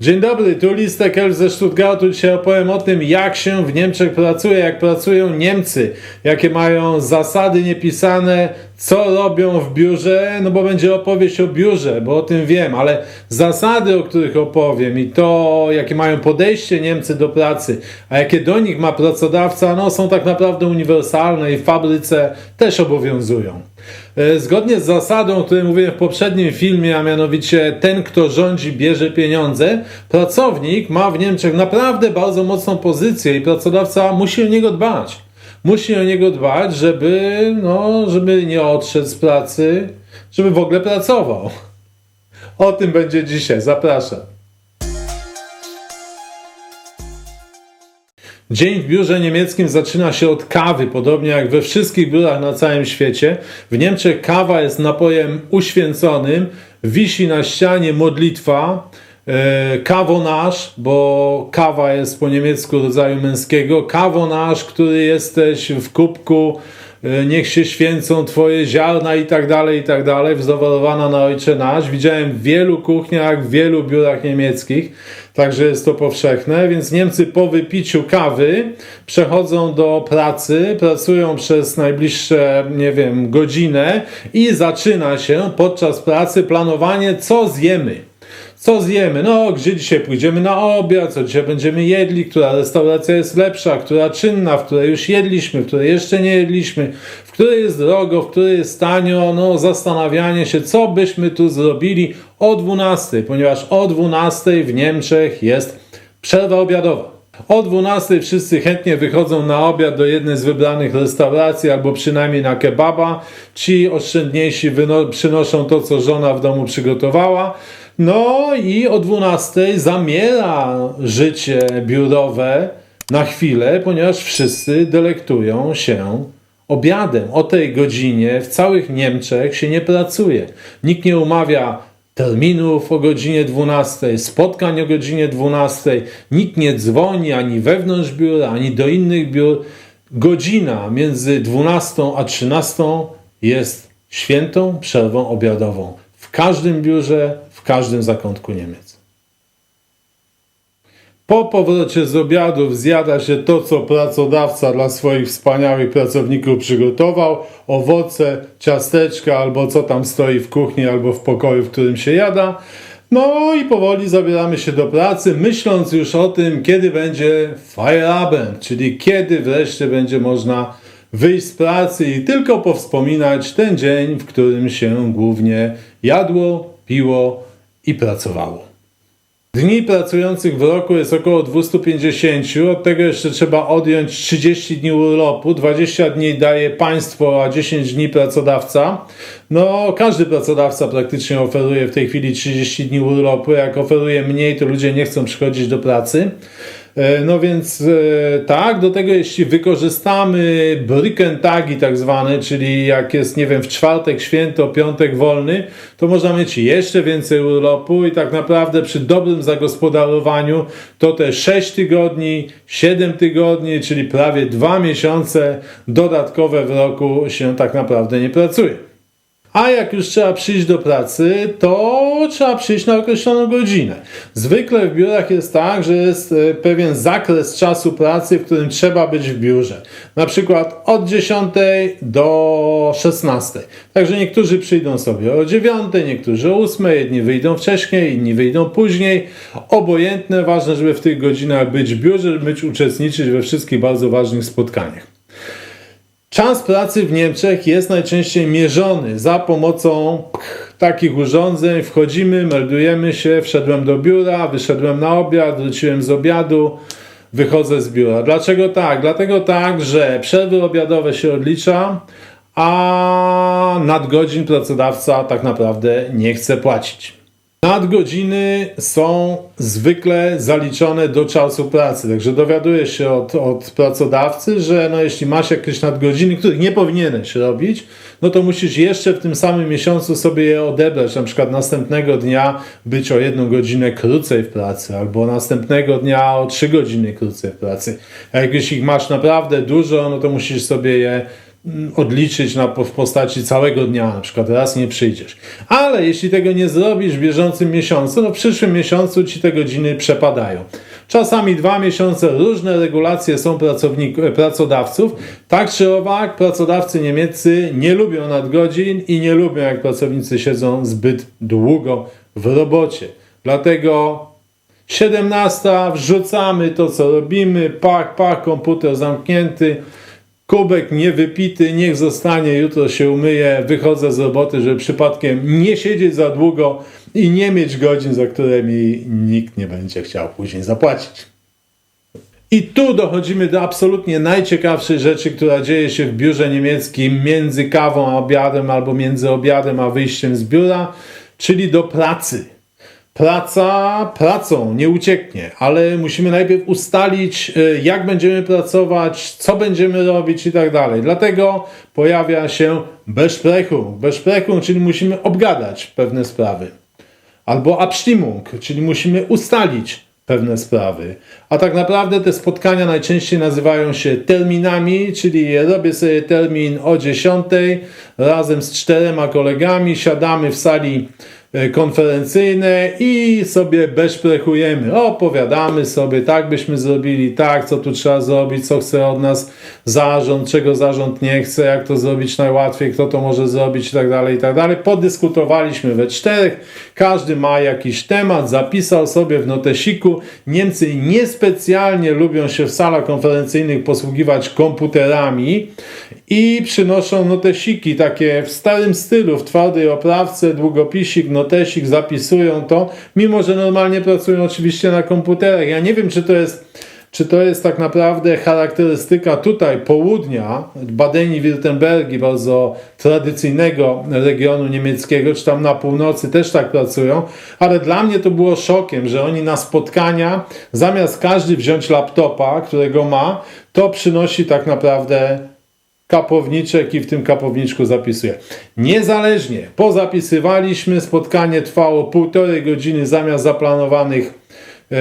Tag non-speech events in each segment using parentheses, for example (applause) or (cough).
Dzień dobry, tu Listek Elf ze Stuttgartu. Dzisiaj opowiem o tym, jak się w Niemczech pracuje, jak pracują Niemcy, jakie mają zasady niepisane, co robią w biurze, no bo będzie opowieść o biurze, bo o tym wiem, ale zasady, o których opowiem i to, jakie mają podejście Niemcy do pracy, a jakie do nich ma pracodawca, no są tak naprawdę uniwersalne i w fabryce też obowiązują. E, Zgodnie z zasadą, o której mówiłem w poprzednim filmie, a mianowicie ten, kto rządzi, bierze pieniądze, pracownik ma w Niemczech naprawdę bardzo mocną pozycję i pracodawca musi o niego dbać. Musi o niego dbać, żeby, no, żeby nie odszedł z pracy, żeby w ogóle pracował. O tym będzie dzisiaj. Zapraszam. Dzień w biurze niemieckim zaczyna się od kawy, podobnie jak we wszystkich biurach na całym świecie. W Niemczech kawa jest napojem uświęconym, wisi na ścianie modlitwa, e, kawonaż, bo kawa jest po niemiecku rodzaju męskiego, kawonaż, który jesteś w kubku, e, niech się święcą twoje ziarna i tak dalej, i tak dalej, wzorowana na Ojcze Nasz. Widziałem w wielu kuchniach, w wielu biurach niemieckich, także jest to powszechne, więc Niemcy po wypiciu kawy przechodzą do pracy, pracują przez najbliższe, nie wiem, godzinę i zaczyna się podczas pracy planowanie, co zjemy. Co zjemy? No, gdzie dzisiaj pójdziemy na obiad, co dzisiaj będziemy jedli, która restauracja jest lepsza, która czynna, w której już jedliśmy, w której jeszcze nie jedliśmy, w której jest drogo, w której jest tanio, no, zastanawianie się, co byśmy tu zrobili o 12, ponieważ o 12 w Niemczech jest przerwa obiadowa. O 12 wszyscy chętnie wychodzą na obiad do jednej z wybranych restauracji albo przynajmniej na kebaba. Ci oszczędniejsi przynoszą to, co żona w domu przygotowała. No i o 12 zamiera życie biurowe na chwilę, ponieważ wszyscy delektują się obiadem. O tej godzinie w całych Niemczech się nie pracuje. Nikt nie umawia terminów o godzinie 12, spotkań o godzinie 12. Nikt nie dzwoni ani wewnątrz biura, ani do innych biur. Godzina między 12 a 13 jest świętą przerwą obiadową. W każdym biurze, w każdym zakątku Niemiec. Po powrocie z obiadów zjada się to, co pracodawca dla swoich wspaniałych pracowników przygotował: owoce, ciasteczka, albo co tam stoi w kuchni, albo w pokoju, w którym się jada. No i powoli zabieramy się do pracy, myśląc już o tym, kiedy będzie Feierabend, czyli kiedy wreszcie będzie można wyjść z pracy i tylko powspominać ten dzień, w którym się głównie jadło, piło i pracowało. Dni pracujących w roku jest około 250, od tego jeszcze trzeba odjąć 30 dni urlopu, 20 dni daje państwo, a 10 dni pracodawca. No, każdy pracodawca praktycznie oferuje w tej chwili 30 dni urlopu, jak oferuje mniej, to ludzie nie chcą przychodzić do pracy. E, No więc e, tak, do tego jeśli wykorzystamy Brückentagi tak zwane, czyli jak jest, nie wiem, w czwartek święto, piątek wolny, to można mieć jeszcze więcej urlopu i tak naprawdę przy dobrym zagospodarowaniu to te 6 tygodni, 7 tygodni, czyli prawie 2 miesiące dodatkowe w roku się tak naprawdę nie pracuje. A jak już trzeba przyjść do pracy, to trzeba przyjść na określoną godzinę. Zwykle w biurach jest tak, że jest e, pewien zakres czasu pracy, w którym trzeba być w biurze. Na przykład od 10 do 16. Także niektórzy przyjdą sobie o 9, niektórzy o 8, jedni wyjdą wcześniej, inni wyjdą później. Obojętne, ważne, żeby w tych godzinach być w biurze, być uczestniczyć we wszystkich bardzo ważnych spotkaniach. Czas pracy w Niemczech jest najczęściej mierzony za pomocą takich urządzeń. Wchodzimy, meldujemy się, wszedłem do biura, wyszedłem na obiad, wróciłem z obiadu, wychodzę z biura. Dlaczego tak? Dlatego tak, że przerwy obiadowe się odlicza, a nadgodzin pracodawca tak naprawdę nie chce płacić. Nadgodziny są zwykle zaliczone do czasu pracy, także dowiadujesz się od, od pracodawcy, że no jeśli masz jakieś nadgodziny, których nie powinieneś robić, no to musisz jeszcze w tym samym miesiącu sobie je odebrać, na przykład następnego dnia być o jedną godzinę krócej w pracy, albo następnego dnia o trzy godziny krócej w pracy. A jak jeśli masz naprawdę dużo, no to musisz sobie je odliczyć na, w postaci całego dnia, na przykład raz nie przyjdziesz. Ale jeśli tego nie zrobisz w bieżącym miesiącu, no w przyszłym miesiącu ci te godziny przepadają. Czasami dwa miesiące, różne regulacje są pracownik, pracodawców. Tak czy owak, pracodawcy niemieccy nie lubią nadgodzin i nie lubią, jak pracownicy siedzą zbyt długo w robocie. Dlatego 17 wrzucamy to, co robimy, pak, pak, komputer zamknięty, kubek niewypity, niech zostanie, jutro się umyję, wychodzę z roboty, żeby przypadkiem nie siedzieć za długo i nie mieć godzin, za które mi nikt nie będzie chciał później zapłacić. I tu dochodzimy do absolutnie najciekawszej rzeczy, która dzieje się w biurze niemieckim między kawą a obiadem albo między obiadem a wyjściem z biura, czyli do pracy. Praca pracą nie ucieknie, ale musimy najpierw ustalić, e, jak będziemy pracować, co będziemy robić i tak dalej. Dlatego pojawia się Besprechung. Besprechung, czyli musimy obgadać pewne sprawy. Albo Abstimmung, czyli musimy ustalić pewne sprawy. A tak naprawdę te spotkania najczęściej nazywają się terminami, czyli robię sobie termin o 10 razem z czterema kolegami, siadamy w sali konferencyjne i sobie beszprechujemy, opowiadamy sobie, tak byśmy zrobili, tak, co tu trzeba zrobić, co chce od nas zarząd, czego zarząd nie chce, jak to zrobić najłatwiej, kto to może zrobić i tak dalej, i tak dalej. Podyskutowaliśmy we czterech, każdy ma jakiś temat, zapisał sobie w notesiku. Niemcy niespecjalnie lubią się w salach konferencyjnych posługiwać komputerami i przynoszą notesiki takie w starym stylu, w twardej oprawce, długopisik, notesik, zapisują to, mimo że normalnie pracują oczywiście na komputerach. Ja nie wiem, czy to jest czy to jest tak naprawdę charakterystyka tutaj południa, Badenii-Württembergi, bardzo tradycyjnego regionu niemieckiego, czy tam na północy też tak pracują, ale dla mnie to było szokiem, że oni na spotkania, zamiast każdy wziąć laptopa, którego ma, to przynosi tak naprawdę kapowniczek i w tym kapowniczku zapisuje. Niezależnie, pozapisywaliśmy, spotkanie trwało półtorej godziny zamiast zaplanowanych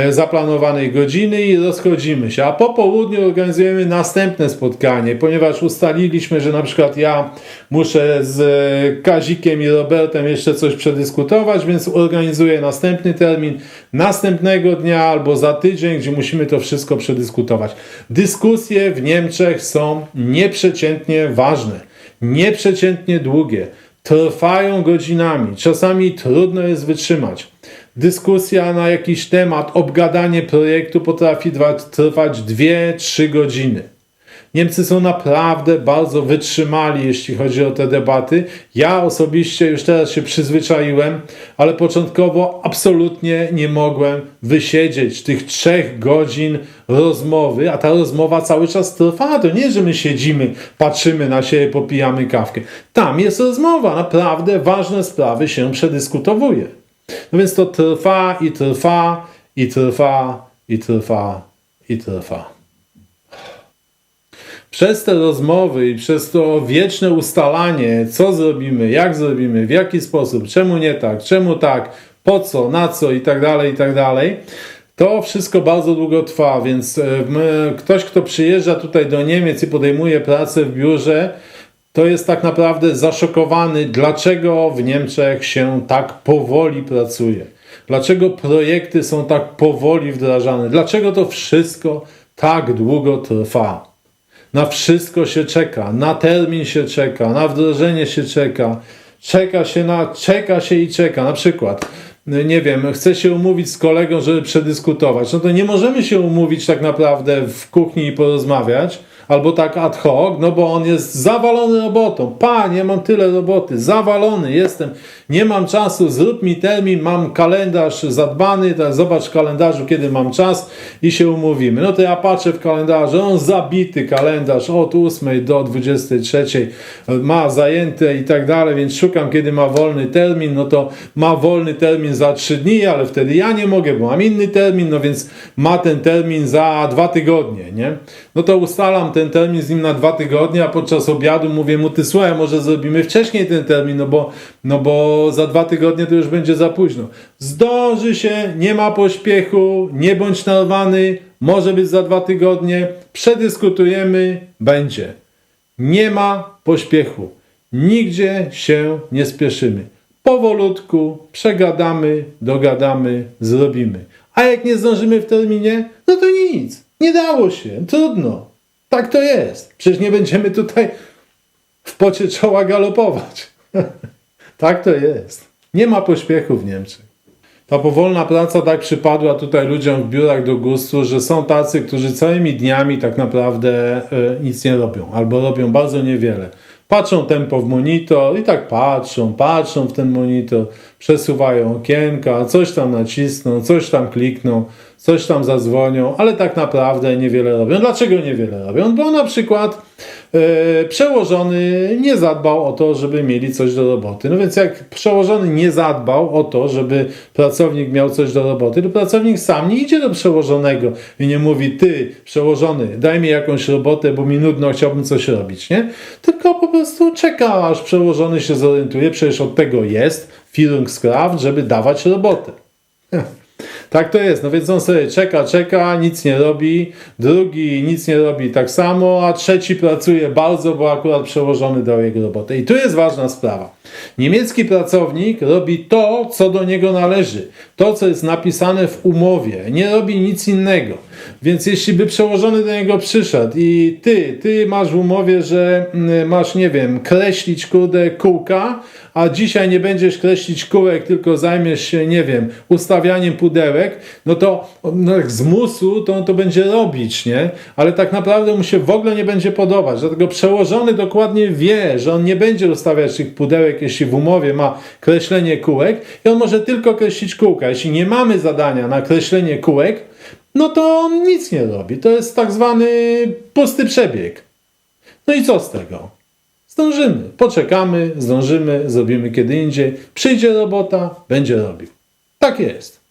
zaplanowanej godziny i rozchodzimy się. A po południu organizujemy następne spotkanie, ponieważ ustaliliśmy, że na przykład ja muszę z Kazikiem i Robertem jeszcze coś przedyskutować, więc organizuję następny termin następnego dnia albo za tydzień, gdzie musimy to wszystko przedyskutować. Dyskusje w Niemczech są nieprzeciętnie ważne, nieprzeciętnie długie, trwają godzinami, czasami trudno jest wytrzymać. Dyskusja na jakiś temat, obgadanie projektu potrafi trwać 2-3 godziny. Niemcy są naprawdę bardzo wytrzymali, jeśli chodzi o te debaty. Ja osobiście już teraz się przyzwyczaiłem, ale początkowo absolutnie nie mogłem wysiedzieć tych trzech godzin rozmowy, a ta rozmowa cały czas trwa. To nie, że my siedzimy, patrzymy na siebie, popijamy kawkę. Tam jest rozmowa, naprawdę ważne sprawy się przedyskutowuje. No więc to trwa i trwa i trwa i trwa i trwa. Przez te rozmowy i przez to wieczne ustalanie, co zrobimy, jak zrobimy, w jaki sposób, czemu nie tak, czemu tak, po co, na co i tak dalej, i tak dalej, to wszystko bardzo długo trwa, więc e, ktoś, kto przyjeżdża tutaj do Niemiec i podejmuje pracę w biurze, to jest tak naprawdę zaszokowany, dlaczego w Niemczech się tak powoli pracuje. Dlaczego projekty są tak powoli wdrażane? Dlaczego to wszystko tak długo trwa? Na wszystko się czeka, na termin się czeka, na wdrożenie się czeka, czeka się na, czeka się i czeka. Na przykład, nie wiem, chcę się umówić z kolegą, żeby przedyskutować. No to nie możemy się umówić tak naprawdę w kuchni i porozmawiać, albo tak ad hoc, no bo on jest zawalony robotą. Panie, mam tyle roboty, zawalony jestem, nie mam czasu, zrób mi termin, mam kalendarz zadbany, zobacz w kalendarzu, kiedy mam czas i się umówimy. No to ja patrzę w kalendarzu, on zabity kalendarz od 8 do 23 ma zajęte i tak dalej, więc szukam, kiedy ma wolny termin, no to ma wolny termin za 3 dni, ale wtedy ja nie mogę, bo mam inny termin, no więc ma ten termin za dwa tygodnie, nie? No to ustalam ten termin z nim na dwa tygodnie, a podczas obiadu mówię mu, ty słuchaj, może zrobimy wcześniej ten termin, no bo, no bo za dwa tygodnie to już będzie za późno. Zdąży się, nie ma pośpiechu, nie bądź narwany, może być za dwa tygodnie, przedyskutujemy, będzie. Nie ma pośpiechu. Nigdzie się nie spieszymy. Powolutku przegadamy, dogadamy, zrobimy. A jak nie zdążymy w terminie, no to nic. Nie dało się. Trudno. Tak to jest. Przecież nie będziemy tutaj w pocie czoła galopować. (laughs) tak to jest. Nie ma pośpiechu w Niemczech. Ta powolna praca tak przypadła tutaj ludziom w biurach do gustu, że są tacy, którzy całymi dniami tak naprawdę e, nic nie robią, albo robią bardzo niewiele. Patrzą tempo w monitor i tak patrzą, patrzą w ten monitor, przesuwają okienka, coś tam nacisną, coś tam klikną, coś tam zadzwonią, ale tak naprawdę niewiele robią. Dlaczego niewiele robią? Bo na przykład e, przełożony nie zadbał o to, żeby mieli coś do roboty. No więc jak przełożony nie zadbał o to, żeby pracownik miał coś do roboty, to pracownik sam nie idzie do przełożonego i nie mówi, ty przełożony, daj mi jakąś robotę, bo mi nudno, chciałbym coś robić, nie? Tylko po prostu czeka, aż przełożony się zorientuje, przecież od tego jest Führungskraft, żeby dawać robotę. Tak to jest. No więc on sobie czeka, czeka, nic nie robi. Drugi nic nie robi tak samo, a trzeci pracuje bardzo, bo akurat przełożony dał jego robotę. I tu jest ważna sprawa. Niemiecki pracownik robi to, co do niego należy. To, co jest napisane w umowie. Nie robi nic innego. Więc jeśli by przełożony do niego przyszedł i ty, ty masz w umowie, że mm, masz, nie wiem, kreślić kurde kółka, a dzisiaj nie będziesz kreślić kółek, tylko zajmiesz się, nie wiem, ustawianiem pudełek, no to no, jak z musu to on to będzie robić, nie? Ale tak naprawdę mu się w ogóle nie będzie podobać. Dlatego przełożony dokładnie wie, że on nie będzie ustawiać tych pudełek, jeśli w umowie ma kreślenie kółek i on może tylko kreślić kółka. Jeśli nie mamy zadania na kreślenie kółek, no to on nic nie robi. To jest tak zwany pusty przebieg. No i co z tego? Zdążymy, poczekamy, zdążymy, zrobimy kiedy indziej. Przyjdzie robota, będzie robił. Tak jest.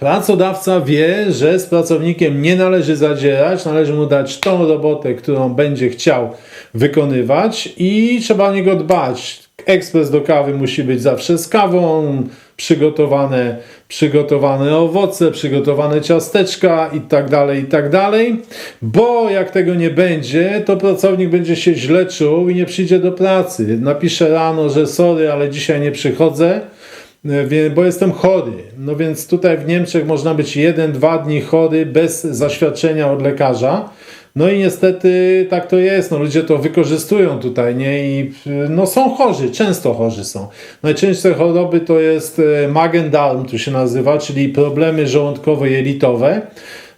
Pracodawca wie, że z pracownikiem nie należy zadzierać, należy mu dać tą robotę, którą będzie chciał wykonywać i trzeba o niego dbać. Ekspres do kawy musi być zawsze z kawą, przygotowane, przygotowane owoce, przygotowane ciasteczka i tak dalej, i tak. Bo jak tego nie będzie, to pracownik będzie się źle czuł i nie przyjdzie do pracy. Napisze rano, że sorry, ale dzisiaj nie przychodzę bo jestem chory. No więc tutaj w Niemczech można być jeden, dwa dni chory bez zaświadczenia od lekarza. No i niestety tak to jest, no ludzie to wykorzystują tutaj, nie? I no są chorzy, często chorzy są. Najczęstsze choroby to jest e, Magen-Darm, tu się nazywa, czyli problemy żołądkowo-jelitowe.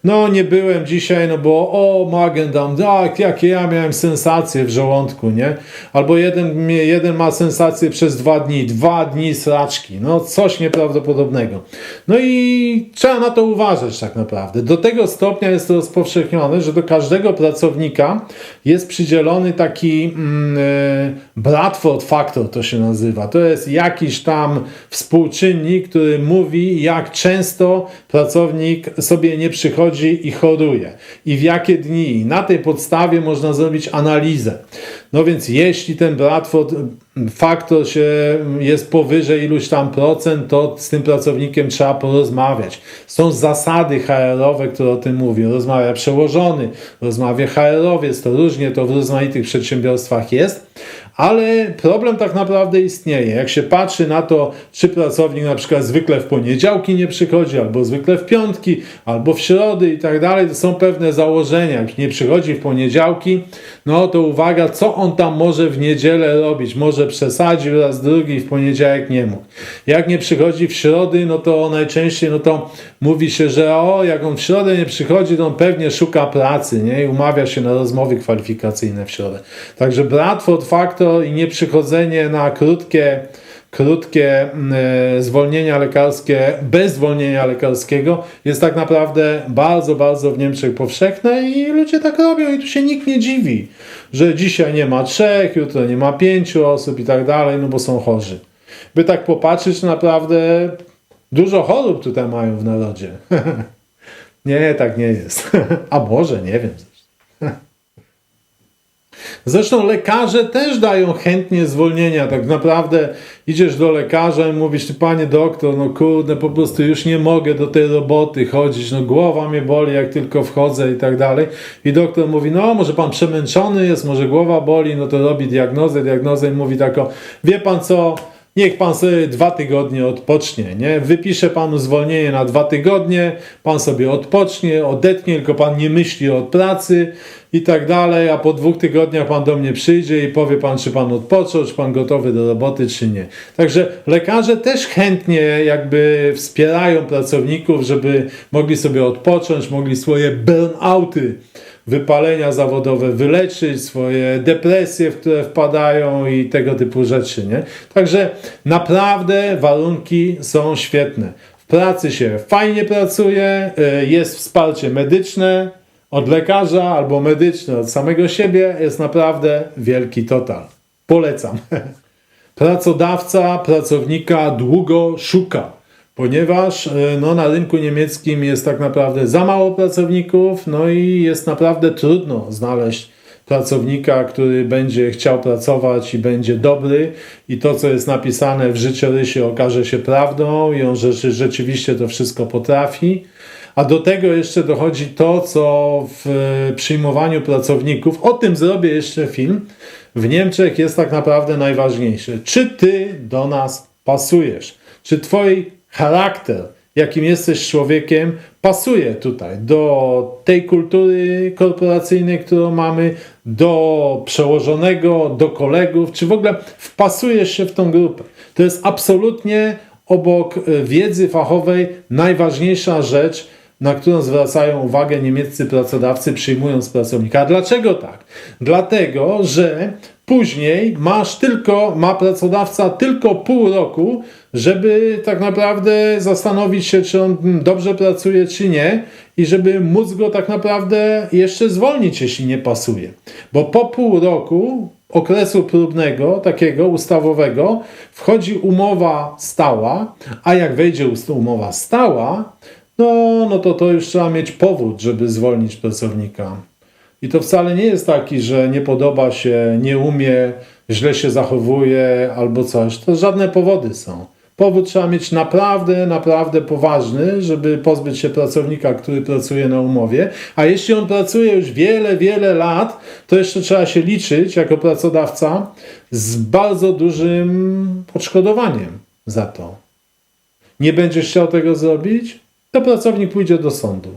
No nie byłem dzisiaj, no bo o Magen-Darm, tak, jakie ja miałem sensacje w żołądku, nie? Albo jeden, jeden ma sensację przez dwa dni, dwa dni sraczki, no coś nieprawdopodobnego. No i trzeba na to uważać tak naprawdę. Do tego stopnia jest to rozpowszechnione, że do każdego pracownika jest przydzielony taki mm, e, Bradford Factor, to się nazywa. To jest jakiś tam współczynnik, który mówi, jak często pracownik sobie nie przychodzi i choruje i w jakie dni. I na tej podstawie można zrobić analizę. No więc jeśli ten Bradford faktor się jest powyżej iluś tam procent, to z tym pracownikiem trzeba porozmawiać. Są zasady HR-owe, które o tym mówią. Rozmawia przełożony, rozmawia HR-owiec, to różnie to w rozmaitych przedsiębiorstwach jest. Ale problem tak naprawdę istnieje. Jak się patrzy na to, czy pracownik na przykład zwykle w poniedziałki nie przychodzi, albo zwykle w piątki, albo w środy i tak dalej, to są pewne założenia. Jak nie przychodzi w poniedziałki, no to uwaga, co on tam może w niedzielę robić? Może przesadził raz drugi w poniedziałek nie mógł. Jak nie przychodzi w środy, no to najczęściej no to mówi się, że o, jak on w środę nie przychodzi, to on pewnie szuka pracy, nie? I umawia się na rozmowy kwalifikacyjne w środę. Także Bradford Factor i nieprzychodzenie na krótkie krótkie mm, e, zwolnienia lekarskie bez zwolnienia lekarskiego jest tak naprawdę bardzo, bardzo w Niemczech powszechne i ludzie tak robią i tu się nikt nie dziwi, że dzisiaj nie ma trzech, jutro nie ma pięciu osób i tak dalej, no bo są chorzy. By tak popatrzeć, naprawdę dużo chorób tutaj mają w narodzie. (laughs) nie, tak nie jest. (laughs) A może, nie wiem. Zresztą lekarze też dają chętnie zwolnienia. Tak naprawdę idziesz do lekarza i mówisz, ty panie doktor, no kurde, po prostu już nie mogę do tej roboty chodzić, no głowa mnie boli, jak tylko wchodzę i tak dalej. I doktor mówi, no może pan przemęczony jest, może głowa boli, no to robi diagnozę, diagnozę i mówi tak o, wie pan co, Niech pan sobie dwa tygodnie odpocznie, nie? Wypiszę panu zwolnienie na dwa tygodnie, pan sobie odpocznie, odetnie, tylko pan nie myśli o pracy i tak dalej, a po dwóch tygodniach pan do mnie przyjdzie i powie pan, czy pan odpoczął, czy pan gotowy do roboty, czy nie. Także lekarze też chętnie jakby wspierają pracowników, żeby mogli sobie odpocząć, mogli swoje burnouty wypalenia zawodowe wyleczyć, swoje depresje, w które wpadają i tego typu rzeczy. Nie? Także naprawdę warunki są świetne. W pracy się fajnie pracuje, y, jest wsparcie medyczne od lekarza albo medyczne od samego siebie. Jest naprawdę wielki total. Polecam. (laughs) Pracodawca pracownika długo szuka ponieważ e, no, na rynku niemieckim jest tak naprawdę za mało pracowników, no i jest naprawdę trudno znaleźć pracownika, który będzie chciał pracować i będzie dobry i to, co jest napisane w życiorysie okaże się prawdą i on rzeczywiście to wszystko potrafi. A do tego jeszcze dochodzi to, co w przyjmowaniu pracowników, o tym zrobię jeszcze film, w Niemczech jest tak naprawdę najważniejsze. Czy ty do nas pasujesz? Czy twoi charakter, jakim jesteś człowiekiem, pasuje tutaj do tej kultury korporacyjnej, którą mamy, do przełożonego, do kolegów, czy w ogóle wpasujesz się w tą grupę. To jest absolutnie obok wiedzy fachowej najważniejsza rzecz, na którą zwracają uwagę niemieccy pracodawcy przyjmując pracownika. A dlaczego tak? Dlatego, że później masz tylko, ma pracodawca tylko pół roku, żeby tak naprawdę zastanowić się, czy on dobrze pracuje, czy nie, i żeby móc go tak naprawdę jeszcze zwolnić, jeśli nie pasuje. Bo po pół roku okresu próbnego, takiego ustawowego, wchodzi umowa stała, a jak wejdzie umowa stała, no, no to to już trzeba mieć powód, żeby zwolnić pracownika. I to wcale nie jest taki, że nie podoba się, nie umie, źle się zachowuje albo coś. To żadne powody są. Powód trzeba mieć naprawdę, naprawdę poważny, żeby pozbyć się pracownika, który pracuje na umowie. A jeśli on pracuje już wiele, wiele lat, to jeszcze trzeba się liczyć jako pracodawca z bardzo dużym odszkodowaniem za to. Nie będziesz chciał tego zrobić? To pracownik pójdzie do sądu.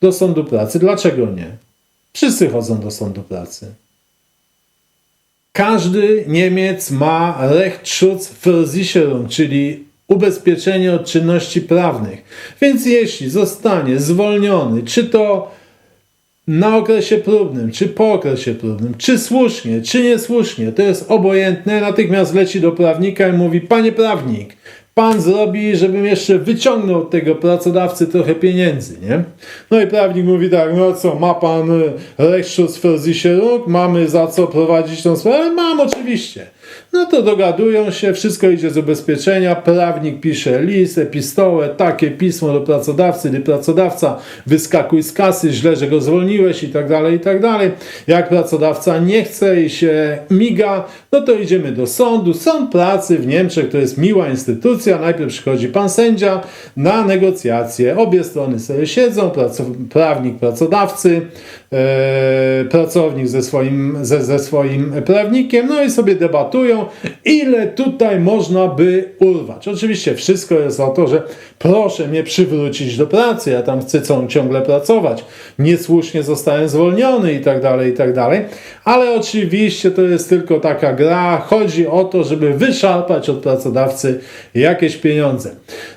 Do sądu pracy. Dlaczego nie? Wszyscy chodzą do sądu pracy. Każdy Niemiec ma Rechtsschutzversicherung, czyli ubezpieczenie od czynności prawnych. Więc jeśli zostanie zwolniony, czy to na okresie próbnym, czy po okresie próbnym, czy słusznie, czy niesłusznie, to jest obojętne, natychmiast leci do prawnika i mówi: Panie prawnik, pan zrobi, żebym jeszcze wyciągnął od tego pracodawcy trochę pieniędzy, nie? No i prawnik mówi tak, no co, ma pan Rechtschutzversicherung, mamy za co prowadzić tą sprawę? Mam oczywiście. No to dogadują się, wszystko idzie z ubezpieczenia, prawnik pisze list, epistołę, takie pismo do pracodawcy, gdy pracodawca wyskakuj z kasy, źle, że go zwolniłeś i tak dalej, i tak dalej. Jak pracodawca nie chce i się miga, no to idziemy do sądu. Sąd pracy w Niemczech to jest miła instytucja, najpierw przychodzi pan sędzia na negocjacje, obie strony sobie siedzą, prawnik pracodawcy, e, pracownik ze swoim, ze, ze swoim prawnikiem, no i sobie debatują, ile tutaj można by urwać. Oczywiście wszystko jest o to, że proszę mnie przywrócić do pracy, ja tam chcę ciągle pracować, niesłusznie zostałem zwolniony i tak dalej, i tak dalej, ale oczywiście to jest tylko taka gra, chodzi o to, żeby wyszarpać od pracodawcy jakieś pieniądze.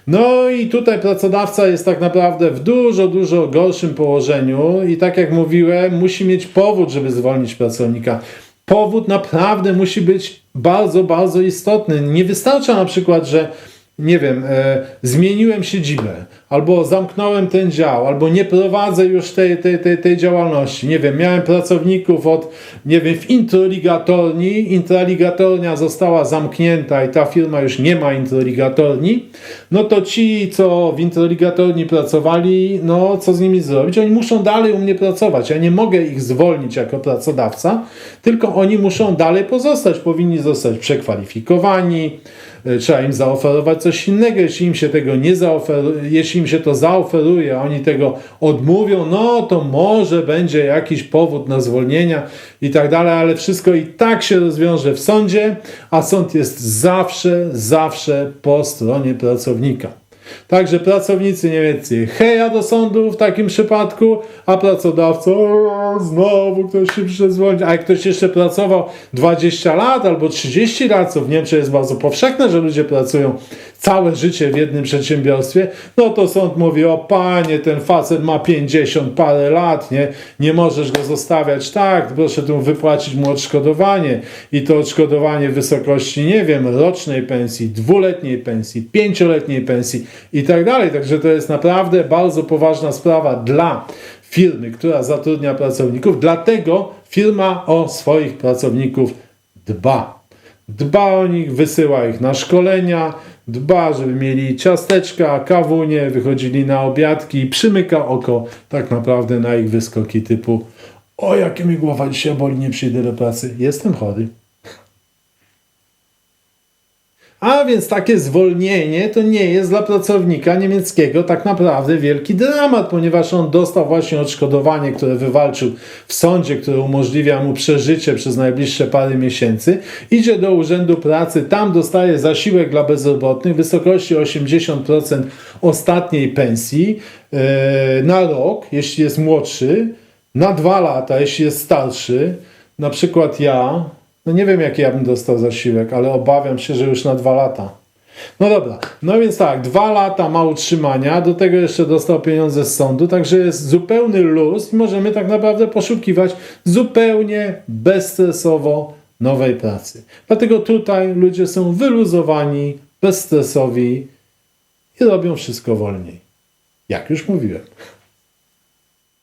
No i tutaj pracodawca jest tak naprawdę w dużo, dużo gorszym położeniu i tak jak mówiłem, musi mieć powód, żeby zwolnić pracownika powód naprawdę musi być bardzo, bardzo istotny. Nie wystarcza na przykład, że nie wiem, e, zmieniłem siedzibę, albo zamknąłem ten dział, albo nie prowadzę już tej, tej, tej, tej działalności. Nie wiem, miałem pracowników od, nie wiem, w introligatorni, intraligatornia została zamknięta i ta firma już nie ma introligatorni. No to ci, co w Introligatorni pracowali, no co z nimi zrobić? Oni muszą dalej u mnie pracować. Ja nie mogę ich zwolnić jako pracodawca, tylko oni muszą dalej pozostać. Powinni zostać przekwalifikowani, y, trzeba im zaoferować coś innego. Jeśli im się tego nie zaoferuje, jeśli im się to zaoferuje, a oni tego odmówią, no to może będzie jakiś powód na zwolnienia i tak dalej, ale wszystko i tak się rozwiąże w sądzie, a sąd jest zawsze, zawsze po stronie pracownika. technique. Także pracownicy niemieccy heja do sądu w takim przypadku, a pracodawca "O, znowu ktoś się przyszedł zwolnić. A jak ktoś jeszcze pracował 20 lat albo 30 lat, co w Niemczech jest bardzo powszechne, że ludzie pracują całe życie w jednym przedsiębiorstwie, no to sąd mówi, o panie, ten facet ma 50 parę lat, nie, nie możesz go zostawiać. Tak, proszę tu wypłacić mu odszkodowanie. I to odszkodowanie w wysokości, nie wiem, rocznej pensji, dwuletniej pensji, pięcioletniej pensji i tak dalej. Także to jest naprawdę bardzo poważna sprawa dla firmy, która zatrudnia pracowników, dlatego firma o swoich pracowników dba. Dba o nich, wysyła ich na szkolenia, dba, żeby mieli ciasteczka, kawunie, wychodzili na obiadki i przymyka oko tak naprawdę na ich wyskoki typu o, jakie mi głowa dzisiaj boli, nie przyjdę do pracy, jestem chory. A więc takie zwolnienie to nie jest dla pracownika niemieckiego tak naprawdę wielki dramat, ponieważ on dostał właśnie odszkodowanie, które wywalczył w sądzie, które umożliwia mu przeżycie przez najbliższe parę miesięcy. Idzie do Urzędu Pracy, tam dostaje zasiłek dla bezrobotnych w wysokości 80% ostatniej pensji e, na rok, jeśli jest młodszy, na dwa lata, jeśli jest starszy. Na przykład ja, no nie wiem jaki ja bym dostał zasiłek, ale obawiam się, że już na dwa lata. No dobra, no więc tak, dwa lata ma utrzymania, do tego jeszcze dostał pieniądze z sądu, także jest zupełny luz i możemy tak naprawdę poszukiwać zupełnie bezstresowo nowej pracy. Dlatego tutaj ludzie są wyluzowani, bezstresowi i robią wszystko wolniej. Jak już mówiłem.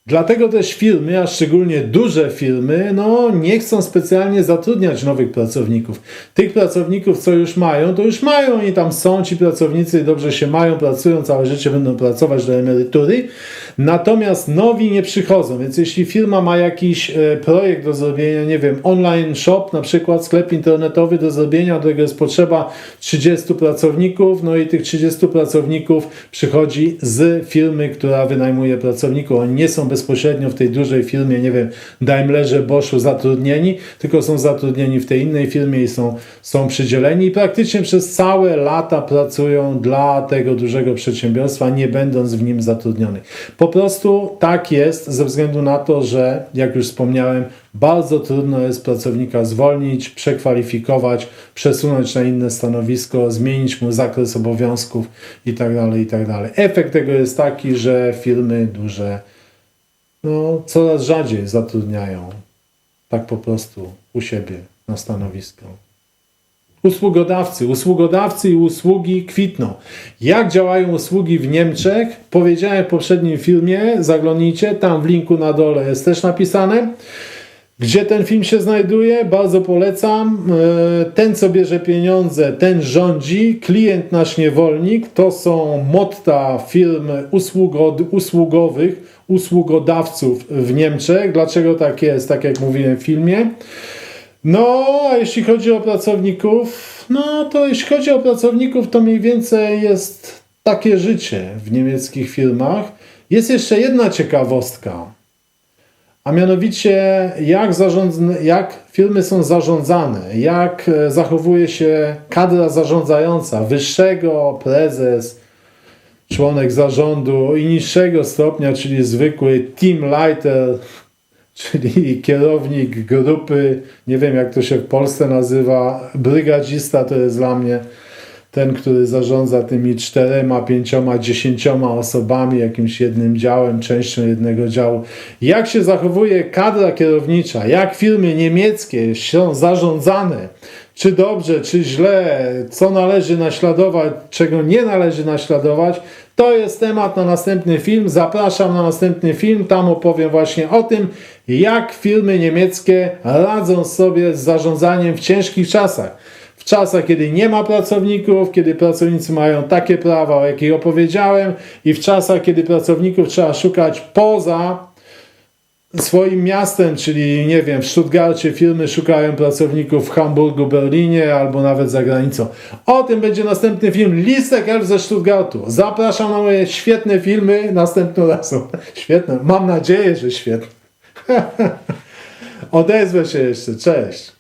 Dlatego też firmy, a szczególnie duże firmy, no nie chcą specjalnie zatrudniać nowych pracowników. Tych pracowników, co już mają, to już mają i tam są ci pracownicy dobrze się mają, pracują, całe życie będą pracować do emerytury. Natomiast nowi nie przychodzą, więc jeśli firma ma jakiś e, projekt do zrobienia, nie wiem, online shop, na przykład sklep internetowy do zrobienia, do którego jest potrzeba 30 pracowników, no i tych 30 pracowników przychodzi z firmy, która wynajmuje pracowników. Oni nie są bezpośrednio w tej dużej firmie, nie wiem, Daimlerze, Boschu zatrudnieni, tylko są zatrudnieni w tej innej firmie i są, są przydzieleni i praktycznie przez całe lata pracują dla tego dużego przedsiębiorstwa, nie będąc w nim zatrudnionych. Po prostu tak jest ze względu na to, że jak już wspomniałem, bardzo trudno jest pracownika zwolnić, przekwalifikować, przesunąć na inne stanowisko, zmienić mu zakres obowiązków itd. itd. Efekt tego jest taki, że firmy duże no, coraz rzadziej zatrudniają tak po prostu u siebie na stanowisko. Usługodawcy, usługodawcy i usługi kwitną. Jak działają usługi w Niemczech? Powiedziałem w poprzednim filmie, zaglądnijcie, tam w linku na dole jest też napisane. Gdzie ten film się znajduje? Bardzo polecam. E, Ten, co bierze pieniądze, ten rządzi. Klient nasz niewolnik to są motta firm usługo, usługowych, usługodawców w Niemczech. Dlaczego tak jest? Tak jak mówiłem w filmie. No, a jeśli chodzi o pracowników, no to jeśli chodzi o pracowników, to mniej więcej jest takie życie w niemieckich firmach. Jest jeszcze jedna ciekawostka. A mianowicie, jak, jak firmy są zarządzane, jak e, zachowuje się kadra zarządzająca, wyższego prezes, członek zarządu i niższego stopnia, czyli zwykły team leader, czyli kierownik grupy, nie wiem jak to się w Polsce nazywa, brygadzista to jest dla mnie ten, który zarządza tymi czterema, pięcioma, dziesięcioma osobami, jakimś jednym działem, częścią jednego działu. Jak się zachowuje kadra kierownicza, jak firmy niemieckie są zarządzane, czy dobrze, czy źle, co należy naśladować, czego nie należy naśladować, to jest temat na następny film. Zapraszam na następny film. Tam opowiem właśnie o tym, jak firmy niemieckie radzą sobie z zarządzaniem w ciężkich czasach. W czasach, kiedy nie ma pracowników, kiedy pracownicy mają takie prawa, o jakich opowiedziałem, i w czasach, kiedy pracowników trzeba szukać poza swoim miastem, czyli nie wiem, w Stuttgarcie firmy szukają pracowników w Hamburgu, Berlinie albo nawet za granicą. O tym będzie następny film Listek Elf ze Stuttgartu. Zapraszam na moje świetne filmy następnym razem. (laughs) Świetne, mam nadzieję, że świetne. (laughs) Odezwę się jeszcze, cześć.